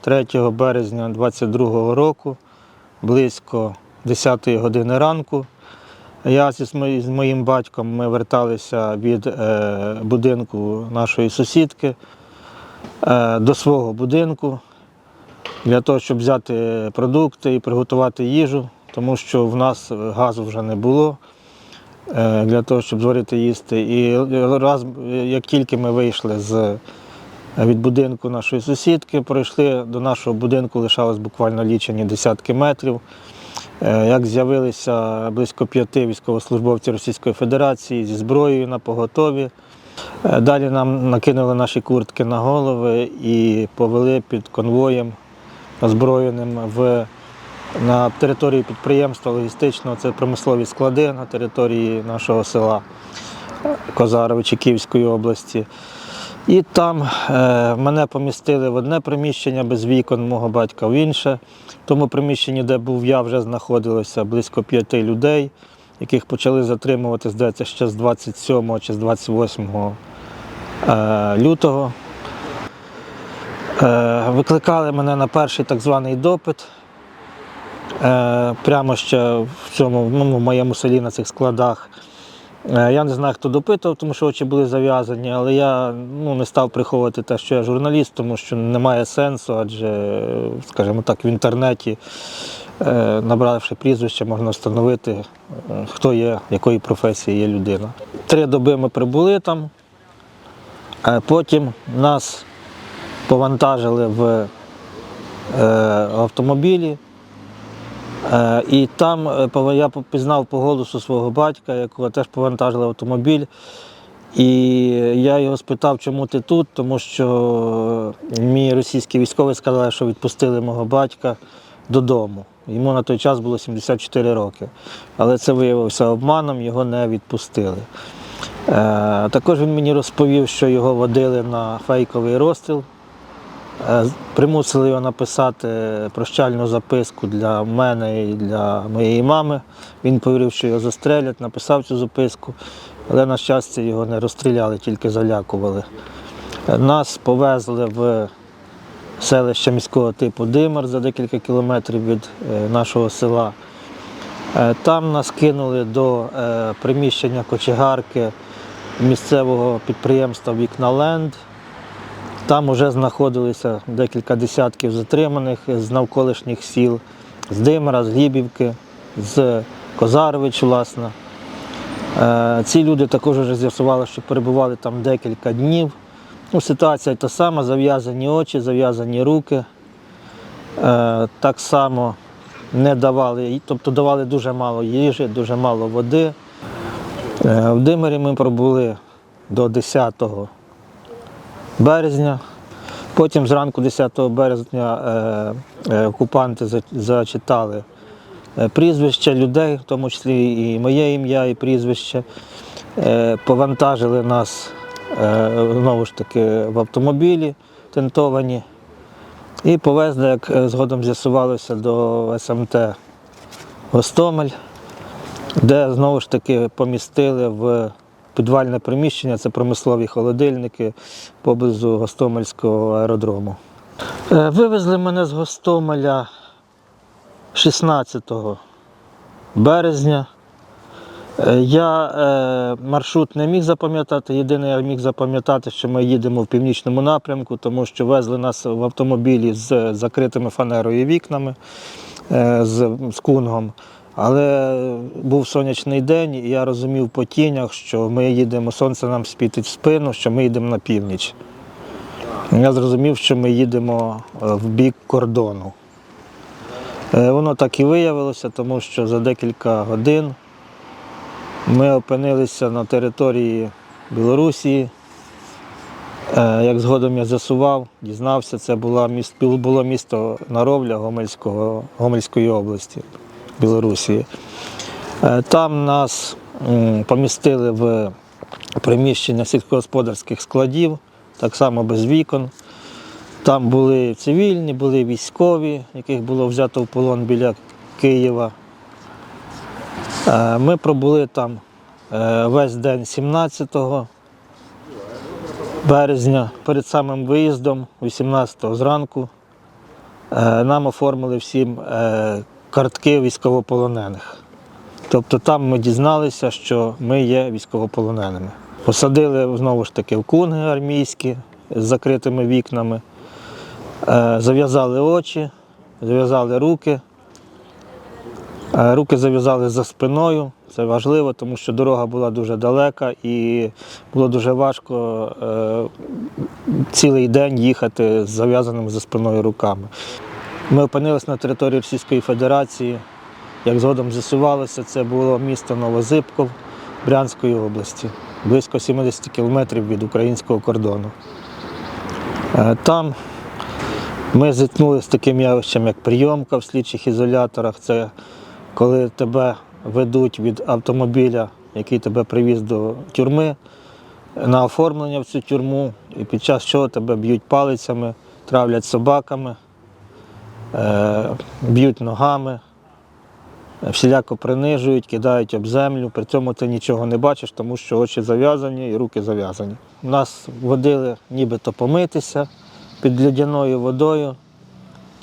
3 березня 22 року, близько 10 години ранку. Я з моїм батьком ми верталися від е, будинку нашої сусідки е, до свого будинку для того, щоб взяти продукти і приготувати їжу, тому що в нас газу вже не було е, для того, щоб зварити їсти. І раз, як тільки ми вийшли з від будинку нашої сусідки, пройшли до нашого будинку, лишалось буквально лічені десятки метрів. Е, Як з'явилися близько п'яти військовослужбовців Російської Федерації зі зброєю на поготові. Е, Далі нам накинули наші куртки на голови і повели під конвоєм озброєним в, на території підприємства логістичного, це промислові склади на території нашого села Козаровичі Київської області. І там е, мене помістили в одне приміщення без вікон, мого батька в інше. В тому приміщенні, де був я, вже знаходилося близько п'яти людей, яких почали затримувати, здається, ще з 27 чи з 28 е, лютого. Е, викликали мене на перший так званий допит. Е, прямо ще в цьому ну, в моєму селі на цих складах. Е, Я не знаю, хто допитував, тому що очі були зав'язані, але я ну, не став приховувати те, що я журналіст, тому що немає сенсу, адже, скажімо так, в інтернеті, е, набравши прізвище, можна встановити, е, хто є, якої професії є людина. Три доби ми прибули там, а потім нас повантажили в автомобілі. Е, І там е, я пізнав по голосу свого батька, якого теж повантажили автомобіль. І я його спитав, чому ти тут, тому що мій російський військовий сказав, що відпустили мого батька додому. Йому на той час було 74 роки. Але це виявився обманом, його не відпустили. Е, Також він мені розповів, що його водили на фейковий розстріл. Е, Примусили його написати прощальну записку для мене і для моєї мами. Він повірив, що його застрелять, написав цю записку, але, на щастя, його не розстріляли, тільки залякували. Е, Нас повезли в селище міського типу Димар за декілька кілометрів від е, нашого села. Там нас кинули до приміщення кочегарки місцевого підприємства Вікналенд. Там вже знаходилися декілька десятків затриманих з навколишніх сіл, з Димира, з Глібівки, з Козарович, власне. Е, Ці люди також вже з'ясували, що перебували там декілька днів. Ну, ситуація та сама, зав'язані очі, зав'язані руки. Е, Так само не давали, тобто давали дуже мало їжі, дуже мало води. Е, В Димирі ми пробули до 10 березня. Потім зранку 10 березня е, е, окупанти за- зачитали е, прізвища людей, в тому числі і моє ім'я, і прізвище. Повантажили нас знову ж таки в автомобілі тентовані і повезли, як згодом з'ясувалося, до СМТ Гостомель, де знову ж таки помістили в підвальне приміщення, це промислові холодильники поблизу Гостомельського аеродрому. Е, Вивезли мене з Гостомеля 16 березня. Е, Я е, маршрут не міг запам'ятати. Єдине, я міг запам'ятати, що ми їдемо в північному напрямку, тому що везли нас в автомобілі з закритими фанерою вікнами, з, з кунгом. Але був сонячний день, і я розумів по тінях, що ми їдемо, сонце нам світить в спину, що ми їдемо на північ. Я зрозумів, що ми їдемо е, в бік кордону. Е, Воно так і виявилося, тому що за декілька годин ми опинилися на території Білорусі. Е, Як згодом я з'ясував, дізнався, це було місто Наровля Гомельського, Гомельської області Білорусі. Е, Там нас помістили в приміщення сільськогосподарських складів, так само без вікон. Там були цивільні, були військові, яких було взято в полон біля Києва. Е, Ми пробули там е, весь день 17 березня, перед самим виїздом, 18 зранку. нам оформили всім картки військовополонених. Тобто там ми дізналися, що ми є військовополоненими. Посадили знову ж таки в кунги армійські з закритими вікнами, е, зав'язали очі, зав'язали руки. Е, Руки зав'язали за спиною. Це важливо, тому що дорога була дуже далека і було дуже важко е, цілий день їхати з зав'язаними за спиною руками. Ми опинилися на території Російської Федерації. Як згодом з'ясувалося, це було місто Новозибков Брянської області, близько 70 кілометрів від українського кордону. Е, Там ми зіткнулися з таким явищем, як прийомка в слідчих ізоляторах. Це коли тебе ведуть від автомобіля, який тебе привіз до тюрми, на оформлення в цю тюрму, і під час чого тебе б'ють палицями, травлять собаками, б'ють ногами, всіляко принижують, кидають об землю. При цьому ти нічого не бачиш, тому що очі зав'язані і руки зав'язані. Нас водили нібито помитися під льодяною водою,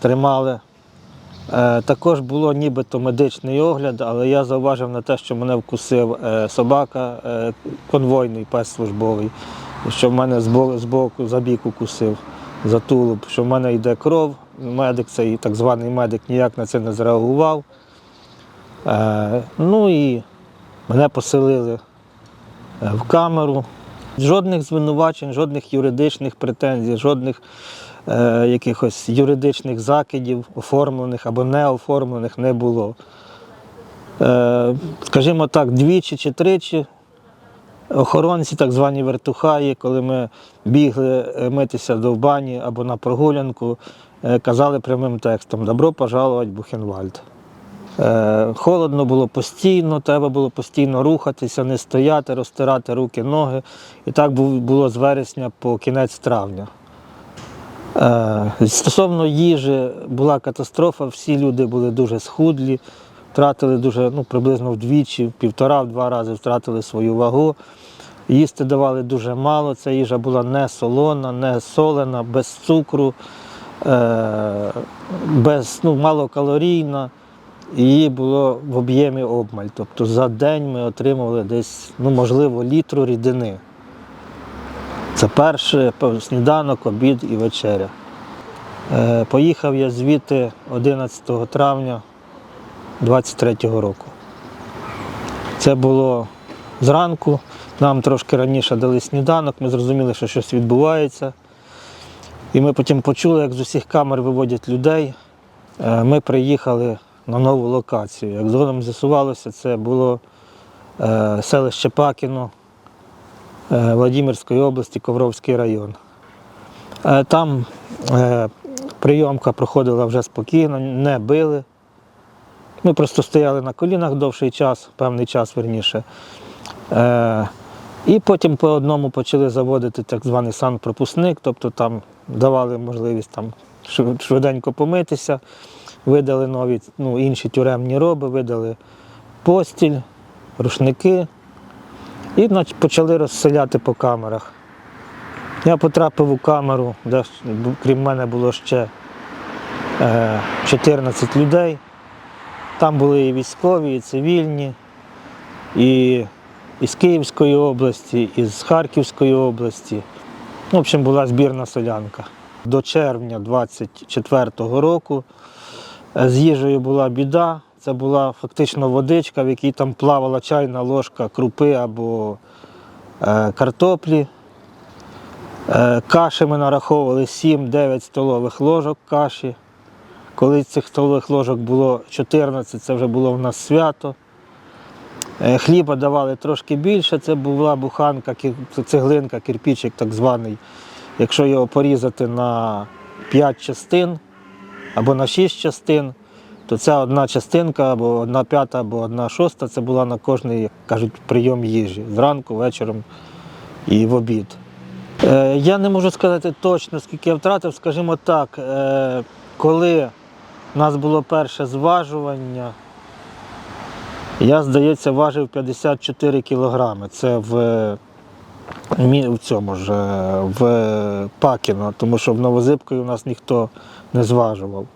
тримали. Е, Також було нібито медичний огляд, але я зауважив на те, що мене вкусив е, собака, е, конвойний пес службовий, що в мене збоку, збоку за бік укусив за тулуб, що в мене йде кров. Медик, цей так званий медик ніяк на це не зреагував. Е, Ну і мене поселили е, в камеру. Жодних звинувачень, жодних юридичних претензій, жодних е, якихось юридичних закидів, оформлених або не оформлених, не було. Е, скажімо так, двічі чи тричі охоронці, так звані вертухаї, коли ми бігли е, митися до бані або на прогулянку, е, казали прямим текстом Добро пожаловать в Бухенвальд. Е, Холодно було постійно, треба було постійно рухатися, не стояти, розтирати руки, ноги. І так було з вересня по кінець травня. Стосовно їжі була катастрофа, всі люди були дуже схудлі, втратили дуже, ну, приблизно вдвічі, півтора-два рази втратили свою вагу. Їсти давали дуже мало, ця їжа була не солона, не солена, без цукру, е, без, ну, малокалорійна. Її було в об'ємі обмаль. Тобто за день ми отримували десь, ну, можливо, літру рідини. Це перше сніданок, обід і вечеря. Е, Поїхав я звідти 11 травня 23-го року. Це було зранку, нам трошки раніше дали сніданок, ми зрозуміли, що щось відбувається. І ми потім почули, як з усіх камер виводять людей. Е, Ми приїхали на нову локацію. Як згодом з'ясувалося, це було е, селище Пакіно е, Владимирської області, Ковровський район. Там прийомка проходила вже спокійно, не били. Ми просто стояли на колінах довший час, певний час верніше. Е, І потім по одному почали заводити так званий санпропускник, тобто там давали можливість там швиденько помитися, видали нові ну, інші тюремні роби, видали постіль, рушники і нач- почали розселяти по камерах. Я потрапив у камеру, де крім мене було ще е, 14 людей. Там були і військові, і цивільні, і із Київської області, і з Харківської області. В общем, була збірна солянка. До червня 24-го року е, з їжею була біда. Це була фактично водичка, в якій там плавала чайна ложка крупи або е, картоплі. Е, Каші ми нараховували 7-9 столових ложок каші. Коли цих столових ложок було 14, це вже було в нас свято. Е, Хліба давали трошки більше, це була буханка, цеглинка, кирпічик так званий. Якщо його порізати на 5 частин або на 6 частин, то ця одна частинка або одна п'ята, або одна шоста це була на кожний, як кажуть, прийом їжі зранку, вечором і в обід. Е, Я не можу сказати точно, скільки я втратив, скажімо так, е, коли у нас було перше зважування, я, здається, важив 54 кілограми. Це в в цьому ж в Пакіно, тому що в Новозибкові у нас ніхто не зважував.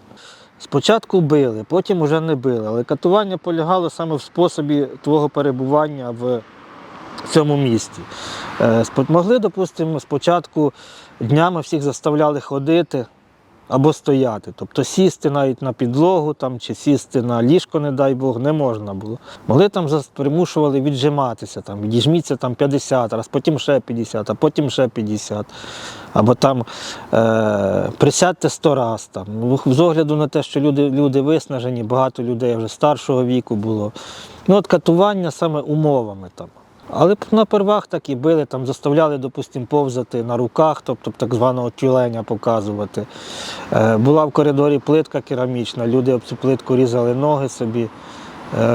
Спочатку били, потім вже не били, але катування полягало саме в способі твого перебування в цьому місті. Е, Могли, допустимо, спочатку днями всіх заставляли ходити або стояти. Тобто сісти навіть на підлогу там, чи сісти на ліжко, не дай Бог, не можна було. Могли там примушували віджиматися, там, відіжміться там 50 раз, потім ще 50, а потім ще 50. Або там е, присядьте 100 раз. Там. Ну, З огляду на те, що люди, люди виснажені, багато людей вже старшого віку було. Ну, от катування саме умовами там. Але на первах так і били, там заставляли, допустимо, повзати на руках, тобто так званого тюленя показувати. Е, була в коридорі плитка керамічна, люди об цю плитку різали ноги собі,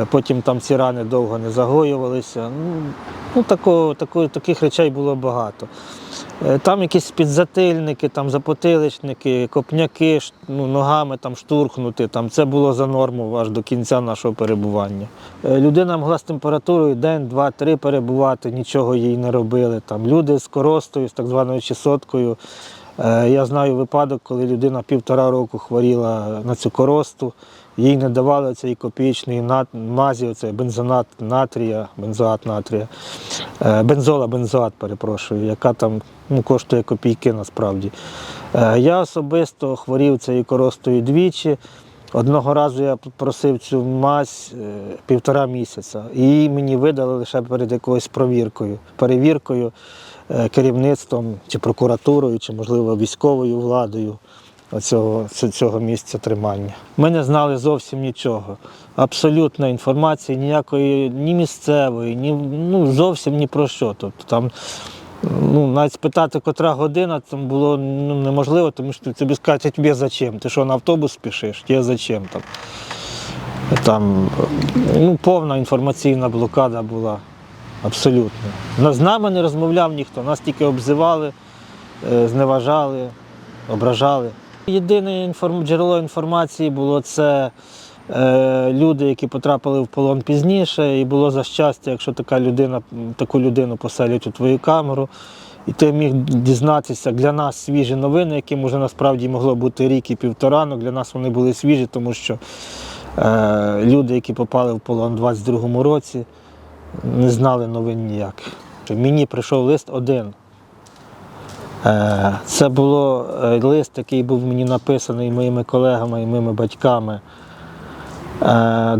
потім там ці рани довго не загоювалися. Ну, ну такого, такого, таких речей було багато. Е, Там якісь підзатильники, там запотиличники, копняки, ну, ногами там штурхнути. Там це було за норму аж до кінця нашого перебування. Е, Людина могла з температурою день, два, три перебувати, нічого їй не робили. Там люди з коростою, з так званою чесоткою. Е, Я знаю випадок, коли людина півтора року хворіла на цю коросту, їй не давали цей копійчний мазі, оцей бензонат натрія, бензоат натрія, Е, бензола, бензоат, перепрошую, яка там ну, коштує копійки насправді. Е, Я особисто хворів цією коростою двічі. Одного разу я просив цю мазь півтора місяця, і її мені видали лише перед якоюсь провіркою, перевіркою, керівництвом чи прокуратурою, чи, можливо, військовою владою оцього, ц- цього місця тримання. Ми не знали зовсім нічого. Абсолютно інформації ніякої, ні місцевої, ні ну, зовсім ні про що. Тобто там ну, навіть спитати, котра година, там було ну, неможливо, тому що тобі скажуть, тобі зачем? Ти що на автобус спішиш? Тебе зачем там? Там ну, повна інформаційна блокада була. Абсолютно. З нами не розмовляв ніхто, нас тільки обзивали, е, зневажали, ображали. Єдине джерело інформації було це е, люди, які потрапили в полон пізніше, і було за щастя, якщо така людина, таку людину поселять у твою камеру. І ти міг дізнатися для нас свіжі новини, яким вже насправді могло бути рік і півтора, але для нас вони були свіжі, тому що е, люди, які попали в полон у 22-му році, не знали новин ніяких. Мені прийшов лист один. Е, Це було е, лист, який був мені написаний моїми колегами і моїми батьками е,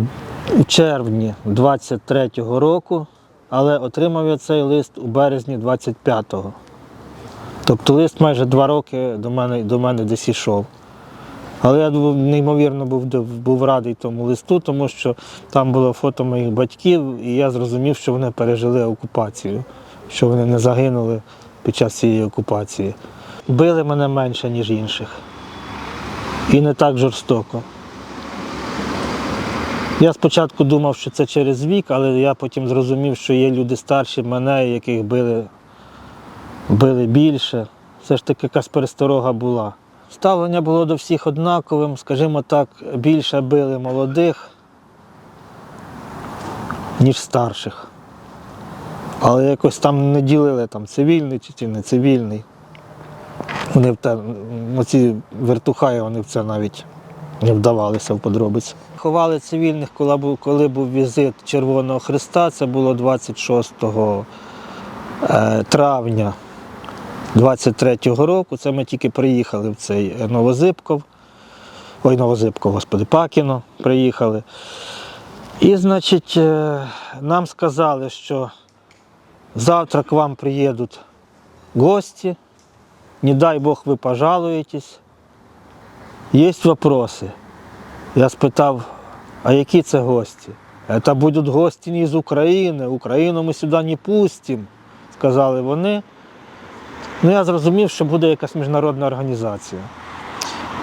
у червні 23-го року, але отримав я цей лист у березні 25-го. Тобто лист майже два роки до мене, до мене десь ішов. Але я неймовірно був, був радий тому листу, тому що там було фото моїх батьків, і я зрозумів, що вони пережили окупацію, що вони не загинули під час цієї окупації. Били мене менше, ніж інших. І не так жорстоко. Я спочатку думав, що це через вік, але я потім зрозумів, що є люди старші мене, яких били, били більше. Все ж таки якась пересторога була. Ставлення було до всіх однаковим, скажімо так, більше били молодих, ніж старших. Але якось там не ділили там цивільний чи не цивільний. Вони в те, оці вертухаї вони в це навіть не вдавалися в подробиці. Ховали цивільних, коли був, коли був візит Червоного Христа, це було 26 е, травня 23-го року. Це ми тільки приїхали в цей е, Новозибков. Ой, Новозибков, господи, Пакіно приїхали. І, значить, е, нам сказали, що завтра к вам приїдуть гості, не дай Бог ви пожалуєтесь. Є вопроси. Я спитав, а які це гості? Це будуть гості не з України, Україну ми сюди не пустимо, сказали вони. Ну, я зрозумів, що буде якась міжнародна організація.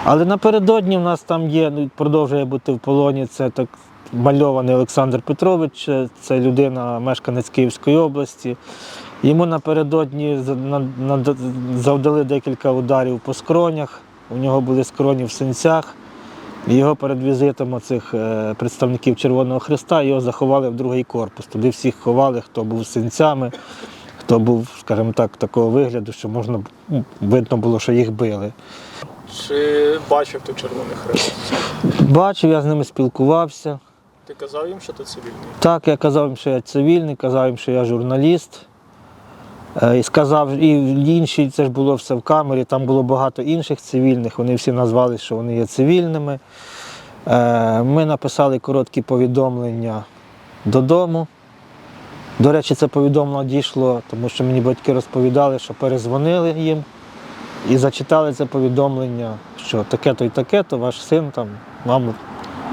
Але напередодні в нас там є, ну, продовжує бути в полоні, це так мальований Олександр Петрович, це людина, мешканець Київської області. Йому напередодні за- на- на- завдали декілька ударів по скронях, у нього були скроні в синцях. Його перед візитом оцих е, представників Червоного Христа його заховали в другий корпус. Туди всіх ховали, хто був синцями, то був, скажімо так, такого вигляду, що можна ну, видно було, що їх били. Чи бачив ти Червоний Хрест? Бачив, я з ними спілкувався. Ти казав їм, що ти цивільний? Так, я казав їм, що я цивільний, казав їм, що я журналіст. Е, І сказав, і інші, це ж було все в камері, там було багато інших цивільних, вони всі назвали, що вони є цивільними. Е, Ми написали короткі повідомлення додому. До речі, це повідомлення дійшло, тому що мені батьки розповідали, що перезвонили їм і зачитали це повідомлення, що таке-то і таке-то ваш син там вам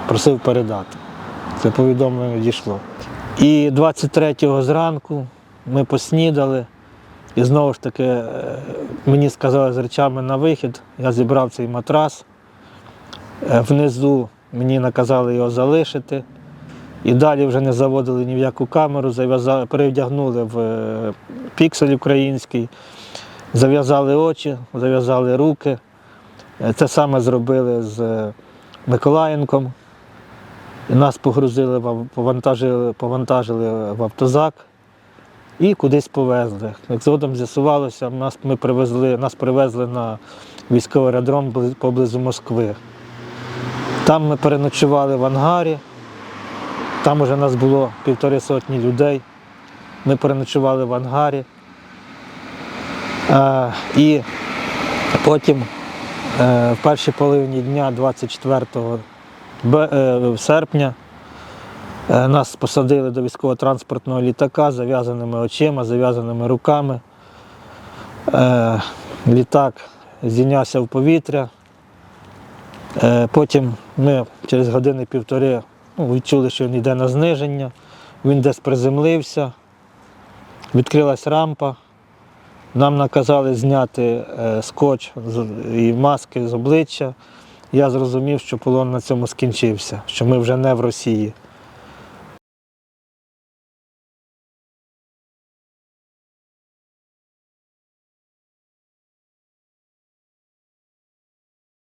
просив передати. Це повідомлення дійшло. І 23-го зранку ми поснідали, і знову ж таки е, мені сказали з речами на вихід, я зібрав цей матрас. Е, Внизу мені наказали його залишити. І далі вже не заводили ні в яку камеру, перевдягнули в е, піксель український, зав'язали очі, зав'язали руки. Це саме зробили з е, Миколаєнком. І Нас погрузили, повантажили, повантажили в автозак і кудись повезли. Як згодом з'ясувалося, нас, ми привезли, нас привезли на військовий аеродром поблизу Москви. Там ми переночували в ангарі, там уже нас було півтори сотні людей. Ми переночували в ангарі. Е, і потім е, в першій половині дня 24 е, серпня нас посадили до військово-транспортного літака з зав'язаними очима, зав'язаними руками. Літак здійнявся в повітря. Потім ми через години-півтори ну, відчули, що він йде на зниження. Він десь приземлився, відкрилась рампа. Нам наказали зняти е, скотч і маски з обличчя я зрозумів, що полон на цьому скінчився, що ми вже не в Росії.